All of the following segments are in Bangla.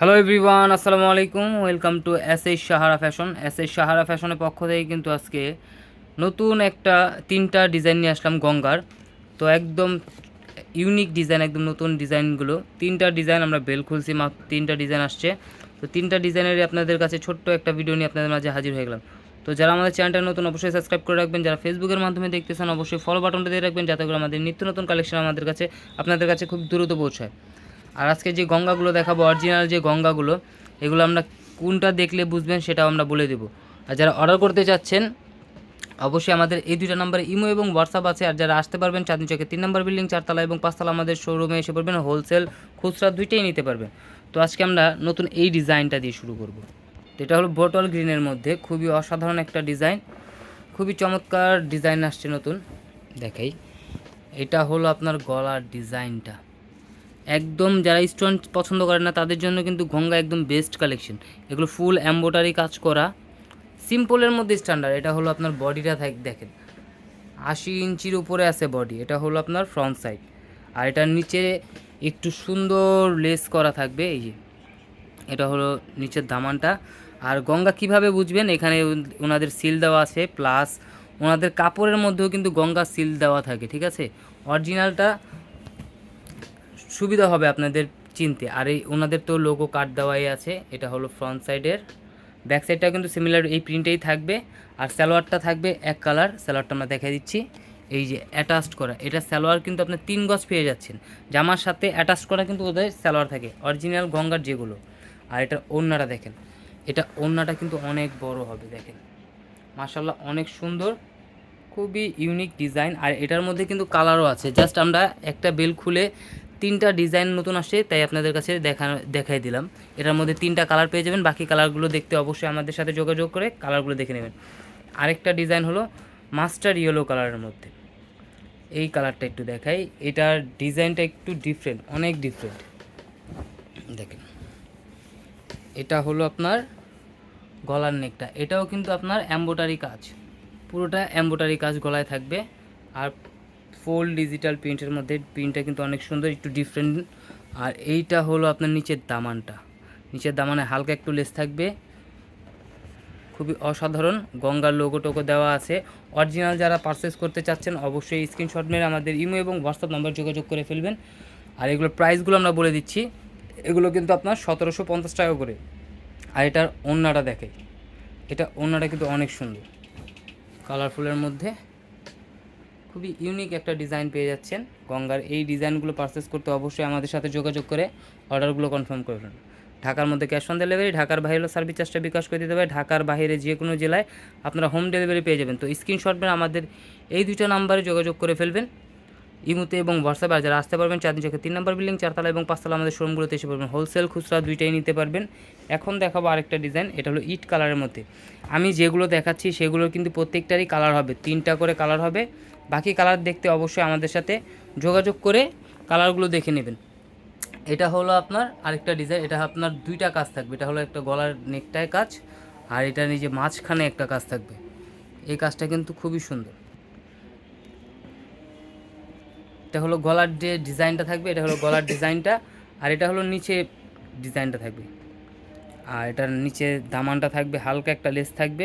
হ্যালো এভরিওয়ান আসসালামু আলাইকুম welcome to S H Sahara fashion S H Sahara ফ্যাশনের পক্ষ থেকে কিন্তু আজকে নতুন একটা, তিনটা ডিজাইন নিয়ে আসলাম গঙ্গার। তো একদম ইউনিক ডিজাইন একদম নতুন ডিজাইনগুলো তিনটা ডিজাইন আমরা বেল খুলছি, মাত্র তিনটা ডিজাইন আসছে। তো তিনটা ডিজাইনেরই আপনাদের কাছে ছোট্ট একটা ভিডিও নিয়ে আপনাদের মাঝে হাজির হয়ে গেলাম। তো যারা আমাদের চ্যানেলটা নতুন, অবশ্যই সাবস্ক্রাইব করে রাখবেন। যারা ফেসবুকের মাধ্যমে দেখতেছেন, অবশ্যই ফলো বাটনটা দিয়ে রাখবেন, যাতে করে আমাদের নিত্য নতুন কালেকশন আমাদের কাছে, আপনাদের কাছে খুব দ্রুত পৌঁছায়। আর আজকে যে গঙ্গাগুলো দেখাবো অরিজিনাল যে গঙ্গাগুলো, এগুলো আমরা কোনটা দেখলে বুঝবেন সেটাও আমরা বলে দেবো। আর যারা অর্ডার করতে চাচ্ছেন, অবশ্যই আমাদের এই দুইটা নাম্বারে ইমো এবং হোয়াটসঅ্যাপ আছে। আর যারা আসতে পারবেন, চাঁদনি চকে তিন নম্বর বিল্ডিং চারতলা এবং পাঁচতলা আমাদের শোরুমে এসে পড়বেন হোলসেল খুচরা দুইটাই নিতে পারবেন। তো আজকে আমরা নতুন এই ডিজাইনটা দিয়ে শুরু করব। তো এটা হলো বোটল গ্রিনের মধ্যে খুবই অসাধারণ একটা ডিজাইন খুবই চমৎকার ডিজাইন আসছে নতুন। দেখাই। এটা হলো আপনার গলার ডিজাইনটা একদম যারা স্টোন পছন্দ করে না, তাদের জন্য কিন্তু গঙ্গা একদম বেস্ট কালেকশন এগুলো ফুল এম্বোটারি কাজ করা। সিম্পলের মধ্যে স্ট্যান্ডার্ড এটা হলো আপনার বডিটা থাক, দেখেন। আশি ইঞ্চির উপরে আছে বডি এটা হলো আপনার ফ্রন্ট সাইড আর এটার নিচে একটু সুন্দর লেস করা থাকবে, এই যে। এটা হলো নিচের দামানটা। আর গঙ্গা কীভাবে বুঝবেন? এখানে ওনাদের সিল দেওয়া আছে প্লাস ওনাদের কাপড়ের মধ্যেও কিন্তু গঙ্গা সিল দেওয়া থাকে, ঠিক আছে? অরিজিনালটা সুবিধা হবে আপনাদের চিনতে। আর এই ওনাদের তো লোগো কাট দেওয়াই আছে, এটা হলো ফ্রন্ট সাইডের ব্যাক সাইডটা কিন্তু সিমিলার এই প্রিন্টেই থাকবে। আর সালোয়ারটা থাকবে এক কালার সালোয়ারটা আমরা দেখাই দিচ্ছি। এই যে অ্যাটাচড করা, এটা সালোয়ার কিন্তু আপনার তিন গজ পেয়ে যাচ্ছেন। জামার সাথে অ্যাটাচ করা কিন্তু ওদের সালোয়ার থাকে অরিজিনাল গঙ্গার যেগুলো। আর এটা ওড়নাটা দেখেন, এটা ওড়নাটা কিন্তু অনেক বড় হবে, দেখেন। মাশাল্লাহ অনেক সুন্দর, খুবই ইউনিক ডিজাইন আর এটার মধ্যে কিন্তু কালারও আছে। জাস্ট আমরা একটা বেল খুলে তিনটা ডিজাইন নতুন আসছে, তাই আপনাদের কাছে দেখা দেখাই দিলাম। এটার মধ্যে তিনটা কালার পেয়ে যাবেন, বাকি কালারগুলো দেখতে অবশ্যই আমাদের সাথে যোগাযোগ করে কালারগুলো দেখে নেবেন। আরেকটা ডিজাইন হলো মাস্টার ইয়েলো কালারের মধ্যে। এই কালারটা একটু দেখাই, এটার ডিজাইনটা একটু ডিফারেন্ট অনেক ডিফারেন্ট দেখেন, এটা হলো আপনার গলার নেকটা। এটাও কিন্তু আপনার এম্বোটারি কাজ, পুরোটা এম্বোটারি কাজ গলায় থাকবে। আর ফুল ডিজিটাল প্রিন্টের মধ্যে প্রিন্টটা কিন্তু অনেক সুন্দর, একটু ডিফারেন্ট আর এইটা হলো আপনার নিচের দামানটা। নিচের দামানে হালকা একটু লেস থাকবে। খুবই অসাধারণ, গঙ্গার লোগো টোগো দেওয়া আছে। অরিজিনাল যারা পারচেস করতে চাচ্ছেন, অবশ্যই স্ক্রিনশট মেরে আমাদের ইমো এবং হোয়াটসঅ্যাপ নাম্বার যোগাযোগ করে ফেলবেন। আর এগুলোর প্রাইসগুলো আমরা বলে দিচ্ছি। এগুলো কিন্তু আপনার সতেরোশো পঞ্চাশ টাকা করে। আর এটার ওড়নাটা দেখে। এটা ওড়নাটা কিন্তু অনেক সুন্দর। কালারফুলের মধ্যে। খুবই ইউনিক একটা ডিজাইন পেয়ে যাচ্ছেন। গঙ্গার এই ডিজাইনগুলো পারচেস করতে অবশ্যই আমাদের সাথে যোগাযোগ করে অর্ডারগুলো কনফার্ম করবেন ঢাকার মধ্যে ক্যাশ অন ডেলিভারি ঢাকার বাইরে সার্ভিস চার্জটা বিকাশ করে দিতে হবে। ঢাকার বাইরে যে কোনো জেলায় আপনারা হোম ডেলিভারি পেয়ে যাবেন। তো স্ক্রিনশট মেরে আমাদের এই দুইটা নাম্বারে যোগাযোগ করে ফেলবেন। ইমুতে এবং হোয়াটসঅ্যাপে, আর যারা আসতে পারবেন চাঁদনি চোখে তিন নম্বর বিল্ডিং চারতলা এবং পাঁচতলা আমাদের শোরুমগুলোতে এসে পারবেন হোলসেল খুচরা দুইটাই নিতে পারবেন। এখন দেখাবো আরেকটা ডিজাইন এটা হলো ইট কালারের মধ্যে। আমি যেগুলো দেখাচ্ছি সেগুলো কিন্তু প্রত্যেকটারই কালার হবে। তিনটা করে কালার হবে। বাকি কালার দেখতে অবশ্যই আমাদের সাথে যোগাযোগ করে কালারগুলো দেখে নেবেন। এটা হলো আপনার আরেকটা ডিজাইন এটা আপনার দুইটা কাজ থাকবে। এটা হলো একটা গলার নেকটায় কাজ, আর এটা নিজে মাঝখানে একটা কাজ থাকবে। এই কাজটা কিন্তু খুবই সুন্দর। এটা হলো গলার যে ডিজাইনটা থাকবে, এটা হলো গলার ডিজাইনটা আর এটা হলো নিচে ডিজাইনটা থাকবে। আর এটার নিচে দামানটা থাকবে, হালকা একটা লেস থাকবে।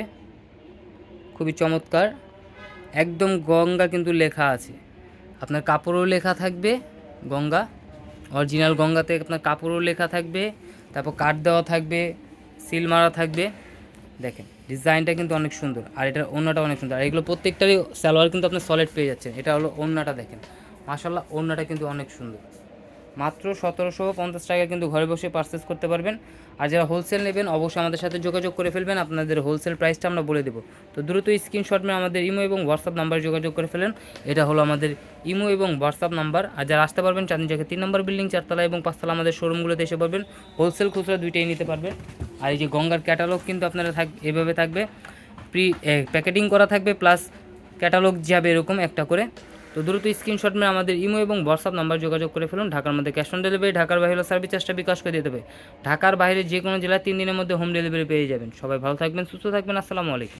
খুবই চমৎকার। একদম গঙ্গা কিন্তু লেখা আছে। আপনার কাপড়ও লেখা থাকবে গঙ্গা অরিজিনাল গঙ্গাতে আপনার কাপড়ও লেখা থাকবে, তারপর কাঠ দেওয়া থাকবে সিল মারা থাকবে। দেখেন ডিজাইনটা কিন্তু অনেক সুন্দর, আর এটার ওড়নাটা অনেক সুন্দর, আর এগুলো প্রত্যেকটারই সালোয়ার কিন্তু আপনার সলিড পেয়ে যাচ্ছেন। এটা হলো ওড়নাটা দেখেন। মাসাল্লাহ ওড়নাটা কিন্তু অনেক সুন্দর। মাত্র সতেরোশো পঞ্চাশ টাকা কিন্তু ঘরে বসে পারচেস করতে পারবেন। আর যারা হোলসেল নেবেন, অবশ্যই আমাদের সাথে যোগাযোগ করে ফেলবেন। আপনাদের হোলসেল প্রাইসটা আমরা বলে দেবো। তো দ্রুত স্ক্রিনশট মেয়ে আমাদের ইমো এবং হোয়াটসঅ্যাপ নাম্বার যোগাযোগ করে ফেলেন। এটা হলো আমাদের ইমো এবং হোয়াটসঅ্যাপ নাম্বার আর যারা আসতে পারবেন, চাঁদনি চকে তিন নম্বর বিল্ডিং চারতলা এবং পাঁচতলা আমাদের শোরুমগুলোতে এসে পারবেন। হোলসেল খুচরা দুইটাই নিতে পারবেন। আর এই যে গঙ্গার ক্যাটালগ কিন্তু আপনারা থাক, এভাবে থাকবে। প্রি প্যাকেটিং করা থাকবে প্লাস ক্যাটালগ যাবে এরকম একটা করে। তো দ্রুত স্ক্রিনশট মেরে আমাদের ইমো এবং হোয়াটসঅ্যাপ নাম্বার যোগাযোগ করে ফেলুন। ঢাকার মধ্যে ক্যাশ অন ডেলিভারি ঢাকার বাইরে সার্ভিস চার্জটা বিকাশ করে দিতে হবে ঢাকার বাইরে যে কোনো জেলায় তিন দিনের মধ্যে হোম ডেলিভারি পেয়ে যাবেন। সবাই ভালো থাকবেন, সুস্থ থাকবেন। আসসালামু আলাইকুম।